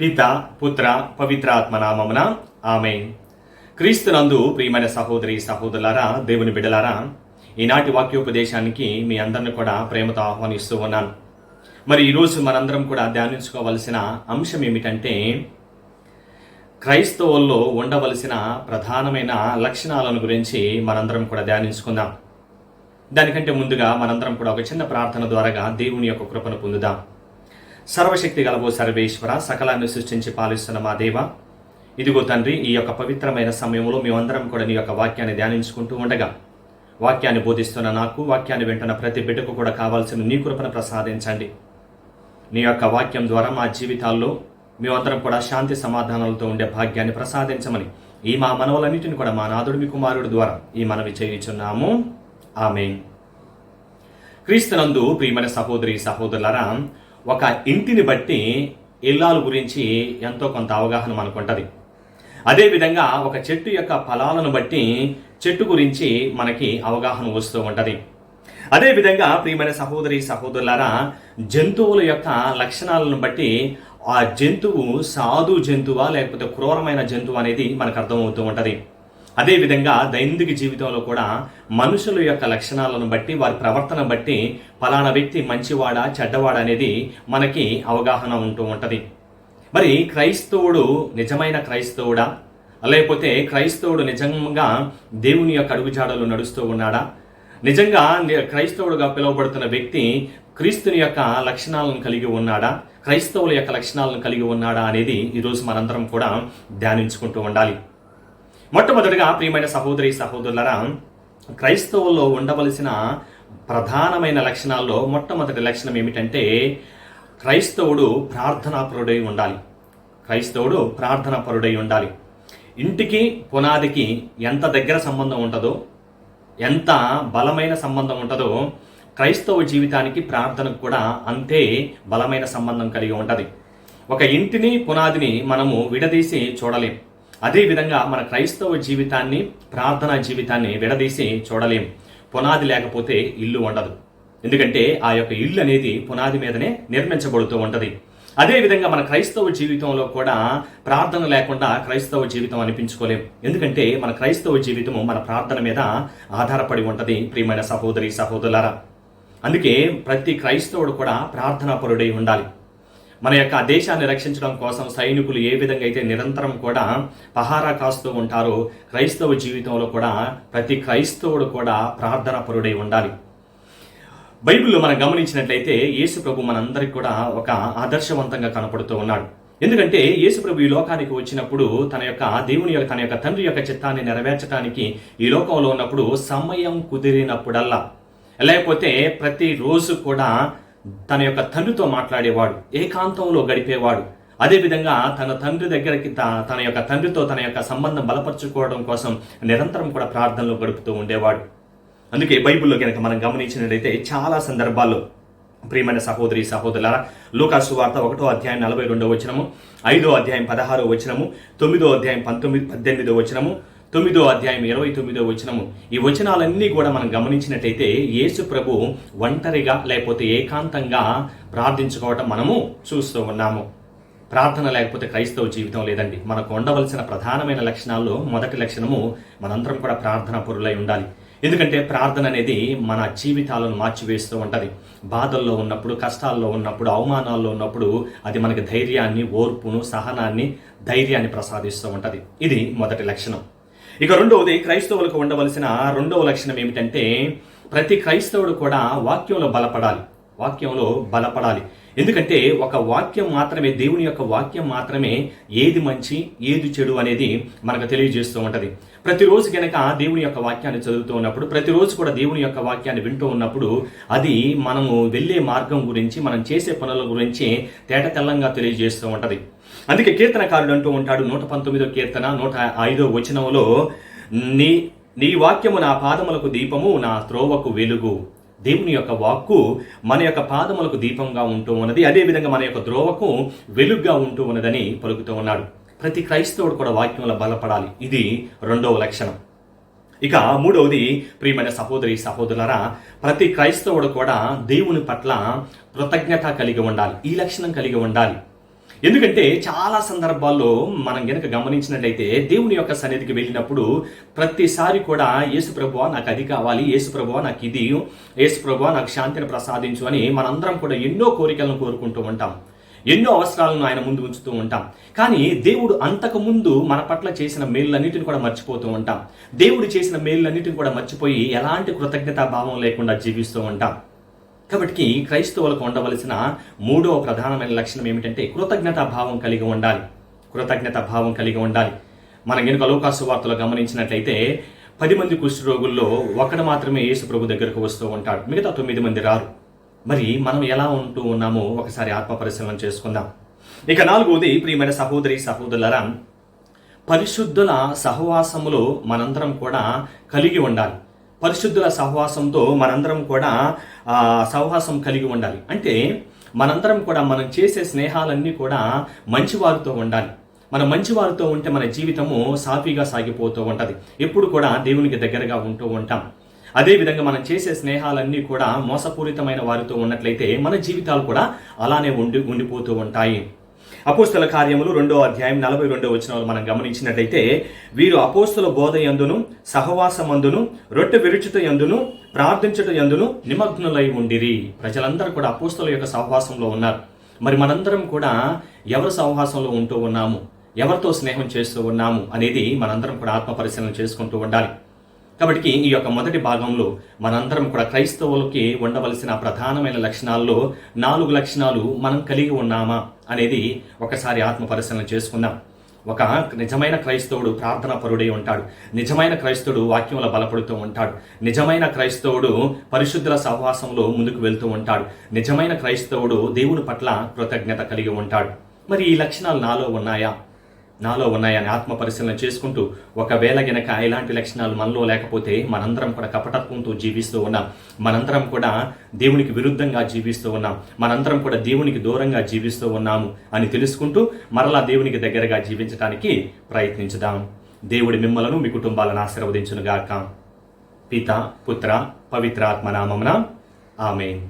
పిత పుత్ర పవిత్రాత్మ నామమున ఆమె క్రీస్తునందు ప్రియమైన సహోదరి సహోదరులారా దేవుని బిడలారా ఈనాటి వాక్యోపదేశానికి మీ అందరిని కూడా ప్రేమతో ఆహ్వానిస్తూ ఉన్నాను. మరి ఈరోజు మనందరం కూడా ధ్యానించుకోవలసిన అంశం ఏమిటంటే క్రైస్తవుల్లో ఉండవలసిన ప్రధానమైన లక్షణాలను గురించి మనందరం కూడా ధ్యానించుకుందాం. దానికంటే ముందుగా మనందరం కూడా ఒక చిన్న ప్రార్థన ద్వారాగా దేవుని యొక్క కృపను పొందుదాం. సర్వశక్తి గలవు సర్వేశ్వర సకలాన్ని సృష్టించి పాలిస్తున్న మా దేవ. ఇదిగో తండ్రి ఈ యొక్క పవిత్రమైన సమయంలో మేమందరం కూడా నీ యొక్క వాక్యాన్ని ధ్యానించుకుంటూ ఉండగా వాక్యాన్ని బోధిస్తున్న నాకు వాక్యాన్ని వింటున్న ప్రతి బిడ్డకు కూడా కావాల్సిన నీ కృపను ప్రసాదించండి. నీ యొక్క వాక్యం ద్వారా మా జీవితాల్లో మేమందరం కూడా శాంతి సమాధానాలతో ఉండే భాగ్యాన్ని ప్రసాదించమని ఈ మా మనవలన్నిటిని కూడా మా నాదుడు మీ కుమారుడు ద్వారా ఈ మనవి చేయించున్నాము. ఆమె క్రీస్తునందు ప్రియమైన సహోదరి సహోదరులరా ఒక ఇంటిని బట్టి ఇల్లాలు గురించి ఎంతో కొంత అవగాహన మనకు ఉంటుంది అదేవిధంగా ఒక చెట్టు యొక్క ఫలాలను బట్టి చెట్టు గురించి మనకి అవగాహన వస్తూ ఉంటుంది. అదేవిధంగా ప్రియమైన సహోదరి సహోదరులారా జంతువుల యొక్క లక్షణాలను బట్టి ఆ జంతువు సాధు జంతువా లేకపోతే క్రూరమైన జంతువు అనేది మనకు అర్థమవుతూ ఉంటుంది. అదేవిధంగా దైనందిక జీవితంలో కూడా మనుషుల యొక్క లక్షణాలను బట్టి వారి ప్రవర్తన బట్టి ఫలానా వ్యక్తి మంచివాడా చెడ్డవాడా అనేది మనకి అవగాహన ఉంటూ ఉంటుంది. మరి క్రైస్తవుడు నిజమైన క్రైస్తవుడా? లేకపోతే క్రైస్తవుడు నిజంగా దేవుని యొక్క అడుగుజాడలు నడుస్తూ ఉన్నాడా? నిజంగా క్రైస్తవుడుగా పిలువబడుతున్న వ్యక్తి క్రీస్తుని యొక్క లక్షణాలను కలిగి ఉన్నాడా? క్రైస్తవుల యొక్క లక్షణాలను కలిగి ఉన్నాడా అనేది ఈరోజు మనందరం కూడా ధ్యానించుకుంటూ ఉండాలి. మొట్టమొదటిగా ప్రియమైన సహోదరి సహోదరులరా క్రైస్తవుల్లో ఉండవలసిన ప్రధానమైన లక్షణాల్లో మొట్టమొదటి లక్షణం ఏమిటంటే క్రైస్తవుడు ప్రార్థనాపరుడై ఉండాలి. క్రైస్తవుడు ప్రార్థనాపరుడై ఉండాలి. ఇంటికి పునాదికి ఎంత దగ్గర సంబంధం ఉంటుందో ఎంత బలమైన సంబంధం ఉంటుందో క్రైస్తవ జీవితానికి ప్రార్థనకు కూడా అంతే బలమైన సంబంధం కలిగి ఉంటుంది. ఒక ఇంటిని పునాదిని మనము విడదీసి చూడలేం. అదేవిధంగా మన క్రైస్తవ జీవితాన్ని ప్రార్థనా జీవితాన్ని విడదీసి చూడలేం. పునాది లేకపోతే ఇల్లు ఉండదు. ఎందుకంటే ఆ యొక్క ఇల్లు అనేది పునాది మీదనే నిర్మించబడుతూ ఉంటుంది. అదేవిధంగా మన క్రైస్తవ జీవితంలో కూడా ప్రార్థన లేకుండా క్రైస్తవ జీవితం అనిపించుకోలేం. ఎందుకంటే మన క్రైస్తవ జీవితము మన ప్రార్థన మీద ఆధారపడి ఉంటుంది ప్రియమైన సహోదరి సహోదరులారా. అందుకే ప్రతి క్రైస్తవుడు కూడా ప్రార్థనాపరుడై ఉండాలి. మన యొక్క దేశాన్ని రక్షించడం కోసం సైనికులు ఏ విధంగా అయితే నిరంతరం కూడా పహారా కాస్తూ ఉంటారో క్రైస్తవ జీవితంలో కూడా ప్రతి క్రైస్తవుడు కూడా ప్రార్థన పరుడై ఉండాలి. బైబిల్లో మనం గమనించినట్లయితే యేసు ప్రభు మనందరికి కూడా ఒక ఆదర్శవంతంగా కనపడుతూ ఉన్నాడు. ఎందుకంటే యేసుప్రభు ఈ లోకానికి వచ్చినప్పుడు తన యొక్క దేవుని యొక్క తన యొక్క తండ్రి యొక్క చిత్తాన్ని నెరవేర్చడానికి ఈ లోకంలో ఉన్నప్పుడు సమయం కుదిరినప్పుడల్లా లేకపోతే ప్రతి రోజు కూడా తన యొక్క తండ్రితో మాట్లాడేవాడు ఏకాంతంలో గడిపేవాడు. అదేవిధంగా తన తండ్రి దగ్గరికి తన యొక్క తండ్రితో తన యొక్క సంబంధం బలపరుచుకోవడం కోసం నిరంతరం కూడా ప్రార్థనలో గడుపుతూ ఉండేవాడు. అందుకే బైబిల్లో కనుక మనం గమనించినట్లయితే చాలా సందర్భాల్లో ప్రియమైన సహోదరి సహోదరులారా లూకాసు వార్త ఒకటో అధ్యాయం నలభై రెండో వచనము ఐదో అధ్యాయం పదహారో వచనము తొమ్మిదో అధ్యాయం పంతొమ్మిది పద్దెనిమిదో వచనము తొమ్మిదో అధ్యాయం ఇరవై తొమ్మిదో వచనము. ఈ వచనాలన్నీ కూడా మనం గమనించినట్టయితే యేసు ప్రభు ఒంటరిగా లేకపోతే ఏకాంతంగా ప్రార్థించుకోవటం మనము చూస్తూ ఉన్నాము. ప్రార్థన లేకపోతే క్రైస్తవ జీవితం లేదండి. మనకు ఉండవలసిన ప్రధానమైన లక్షణాల్లో మొదటి లక్షణము మనందరం కూడా ప్రార్థన పొరులై ఉండాలి. ఎందుకంటే ప్రార్థన అనేది మన జీవితాలను మార్చివేస్తూ ఉంటుంది. బాధల్లో ఉన్నప్పుడు కష్టాల్లో ఉన్నప్పుడు అవమానాల్లో ఉన్నప్పుడు అది మనకి ధైర్యాన్ని ఓర్పును సహనాన్ని ధైర్యాన్ని ప్రసాదిస్తూ ఉంటుంది. ఇది మొదటి లక్షణం. ఇక రెండవది క్రైస్తవులకు ఉండవలసిన రెండవ లక్షణం ఏమిటంటే ప్రతి క్రైస్తవుడు కూడా వాక్యంలో బలపడాలి. వాక్యంలో బలపడాలి. ఎందుకంటే ఒక వాక్యం మాత్రమే దేవుని యొక్క వాక్యం మాత్రమే ఏది మంచి ఏది చెడు అనేది మనకు తెలియజేస్తూ ఉంటుంది. ప్రతిరోజు కనుక దేవుని యొక్క వాక్యాన్ని చదువుతూ ఉన్నప్పుడు ప్రతిరోజు కూడా దేవుని యొక్క వాక్యాన్ని వింటూ ఉన్నప్పుడు అది మనము వెళ్ళే మార్గం గురించి మనం చేసే పనుల గురించి తేట తెల్లంగా తెలియజేస్తూ ఉంటుంది. అందుకే కీర్తనకారుడు అంటూ ఉంటాడు నూట పంతొమ్మిదో కీర్తన నూట ఐదో వచనంలో నీ నీ వాక్యము నా పాదములకు దీపము నా త్రోవకు వెలుగు. దేవుని యొక్క వాక్కు మన యొక్క పాదములకు దీపంగా ఉంటూ ఉన్నది. అదేవిధంగా మన యొక్క ద్రోవకు వెలుగ్గా ఉంటూ ఉన్నదని పలుకుతూ ఉన్నాడు. ప్రతి క్రైస్తవుడు కూడా వాక్యంలో బలపడాలి. ఇది రెండవ లక్షణం. ఇక మూడవది ప్రియమైన సహోదరి సహోదరులరా ప్రతి క్రైస్తవుడు కూడా దేవుని పట్ల కృతజ్ఞత కలిగి ఉండాలి. ఈ లక్షణం కలిగి ఉండాలి. ఎందుకంటే చాలా సందర్భాల్లో మనం గనక గమనించినట్లయితే దేవుని యొక్క సన్నిధికి వెళ్ళినప్పుడు ప్రతిసారి కూడా యేసు ప్రభువా నాకు అది కావాలి యేసు ప్రభువా నాకు ఇది యేసు ప్రభువా నాకు శాంతిని ప్రసాదించు అని మనందరం కూడా ఎన్నో కోరికలను కోరుకుంటూ ఉంటాం. ఎన్నో అవసరాలను ఆయన ముందు ఉంచుతూ ఉంటాం. కానీ దేవుడు అంతకుముందు మన పట్ల చేసిన మేళ్ళన్నిటిని కూడా మర్చిపోతూ ఉంటాం. దేవుడు చేసిన మేళ్ళన్నిటిని కూడా మర్చిపోయి ఎలాంటి కృతజ్ఞతా భావం లేకుండా జీవిస్తూ ఉంటాం. కాబట్టి క్రైస్తవులకు ఉండవలసిన మూడవ ప్రధానమైన లక్షణం ఏమిటంటే కృతజ్ఞతా భావం కలిగి ఉండాలి. కృతజ్ఞత భావం కలిగి ఉండాలి. మనం గనుక లోకాసు వార్తలో గమనించినట్లయితే పది మంది కుష్ఠరోగుల్లో ఒకడు మాత్రమే యేసు ప్రభు దగ్గరకు వస్తూ ఉంటాడు. మిగతా తొమ్మిది మంది రారు. మరి మనం ఎలా ఉంటూ ఉన్నామో ఒకసారి ఆత్మ పరిశీలన చేసుకుందాం. ఇక నాలుగోది ప్రియమైన సహోదరి సహోదరులరా పరిశుద్ధుల సహవాసములో మనందరం కూడా కలిగి ఉండాలి. పరిశుద్ధుల సహవాసంతో మనందరం కూడా సహవాసం కలిగి ఉండాలి. అంటే మనందరం కూడా మనం చేసే స్నేహాలన్నీ కూడా మంచివారితో ఉండాలి. మన మంచివారితో ఉంటే మన జీవితము సాఫీగా సాగిపోతూ ఉంటుంది. ఎప్పుడు కూడా దేవునికి దగ్గరగా ఉంటూ ఉంటాం. అదేవిధంగా మనం చేసే స్నేహాలన్నీ కూడా మోసపూరితమైన వారితో ఉన్నట్లయితే మన జీవితాలు కూడా అలానే ఉండి ఉండిపోతూ ఉంటాయి. అపోస్తల కార్యములు రెండో అధ్యాయం నలభై రెండో వచనాలు మనం గమనించినట్లయితే వీరు అపోస్తుల బోధ యందును సహవాసమందును రొట్టె విరుచుట యందును ప్రార్థించుట యందును నిమగ్నులై ఉండిరి. ప్రజలందరూ కూడా అపోస్తుల యొక్క సహవాసంలో ఉన్నారు. మరి మనందరం కూడా ఎవరి సహవాసంలో ఉంటూ ఉన్నాము? ఎవరితో స్నేహం చేస్తూ ఉన్నాము అనేది మనందరం కూడా ఆత్మ పరిశీలన చేసుకుంటూ ఉండాలి. కాబట్టి ఈ యొక్క మొదటి భాగంలో మనందరం కూడా క్రైస్తవులకి ఉండవలసిన ప్రధానమైన లక్షణాల్లో నాలుగు లక్షణాలు మనం కలిగి ఉన్నామా? అనేది ఒకసారి ఆత్మ పరిశీలన చేసుకుందాం. ఒక నిజమైన క్రైస్తవుడు ప్రార్థన పరుడై ఉంటాడు. నిజమైన క్రైస్తవుడు వాక్యంలో బలపడుతూ ఉంటాడు. నిజమైన క్రైస్తవుడు పరిశుద్ధుల సహవాసంలో ముందుకు వెళ్తూ ఉంటాడు. నిజమైన క్రైస్తవుడు దేవుని పట్ల కృతజ్ఞత కలిగి ఉంటాడు. మరి ఈ లక్షణాలు నాలో ఉన్నాయా? నాలో ఉన్నాయని ఆత్మ పరిశీలన చేసుకుంటూ ఒకవేళ గనక ఇలాంటి లక్షణాలు మనలో లేకపోతే మనందరం కూడా కపటత్వంతో జీవిస్తూ ఉన్నాం. మనందరం కూడా దేవునికి విరుద్ధంగా జీవిస్తూ ఉన్నాం. మనందరం కూడా దేవునికి దూరంగా జీవిస్తూ ఉన్నాము అని తెలుసుకుంటూ మరలా దేవునికి దగ్గరగా జీవించడానికి ప్రయత్నించుదాం. దేవుడి మిమ్మలను మీ కుటుంబాలను ఆశీర్వదించునుగాక. పిత పుత్ర పవిత్రాత్మ నామమున ఆమెన్.